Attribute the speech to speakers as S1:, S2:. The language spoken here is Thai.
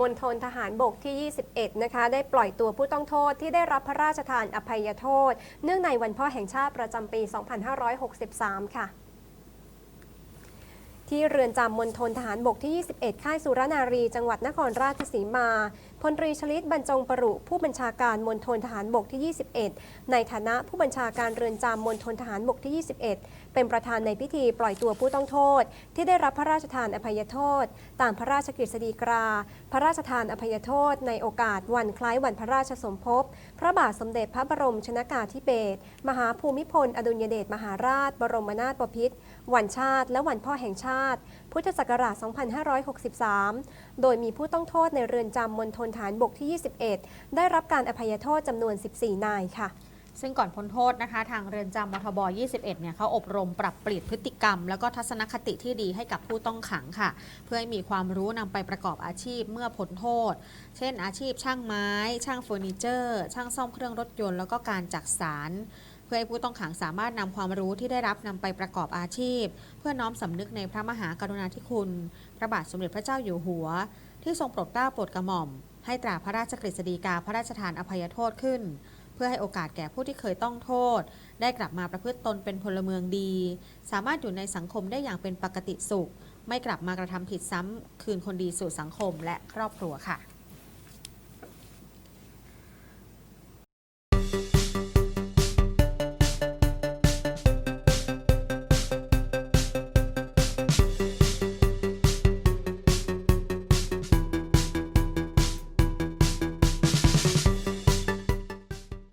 S1: มณฑลทหารบกที่ 21 นะคะ ได้ปล่อยตัวผู้ต้องโทษที่ได้รับพระราชทานอภัยโทษ เนื่องในวันพ่อแห่งชาติประจำปี 2563 ค่ะ ที่เรือนจำมณฑลทหารบกที่ 21 ค่ายสุรนารี จังหวัดนครราชสีมา พลตรีชลิตบรรจงประรุผู้บัญชาการมณฑลทหารบกที่ 21 ในฐานะผู้บัญชาการเรือนจำมณฑลทหารบกที่ 21 เป็นประธานในพิธีปล่อยตัวผู้ต้องโทษ ที่ได้รับพระราชทานอภัยโทษ ตามพระราชกฤษฎีกา พระราชทานอภัยโทษ ในโอกาสวันคล้ายวันพระราชสมภพ พระบาทสมเด็จพระบรมชนากาธิเบศร มหาภูมิพล อดุลยเดชมหาราช บรมนาถบพิตรวันชาติ และวันพ่อแห่งชาติพุทธศักราช 2563 โดยมีผู้ต้องโทษในเรือนจำมณฑลฐานบกที่ 21 ได้รับการอภัยโทษจำนวน 14 นายค่ะ
S2: ซึ่งก่อนพ้นโทษนะคะ ทางเรือนจำมทบ 21 เนี่ยเขาอบรมปรับเปลี่ยนพฤติกรรม แล้วก็ทัศนคติที่ดีให้กับผู้ต้องขังค่ะ เพื่อให้มีความรู้นำไปประกอบอาชีพเมื่อพ้นโทษ เช่น อาชีพช่างไม้ ช่างเฟอร์นิเจอร์ ช่างซ่อมเครื่องรถยนต์ แล้วก็การจักสาร พื่อให้ผู้ต้องขังสามารถนำความรู้ที่ได้รับนำไปประกอบอาชีพ เพื่อน้อมสำนึกในพระมหากรุณาธิคุณ พระบาทสมเด็จพระเจ้าอยู่หัว ที่ทรงโปรดเกล้าโปรดกระหม่อม ให้ตราพระราชกฤษฎีกาพระราชทานอภัยโทษขึ้น เพื่อให้โอกาสแก่ผู้ที่เคยต้องโทษ ได้กลับมาประพฤติตนเป็นพลเมืองดี สามารถอยู่ในสังคมได้อย่างเป็นปกติสุข ไม่กลับมากระทำผิดซ้ำคืนคนดีสู่สังคมและครอบครัวค่ะ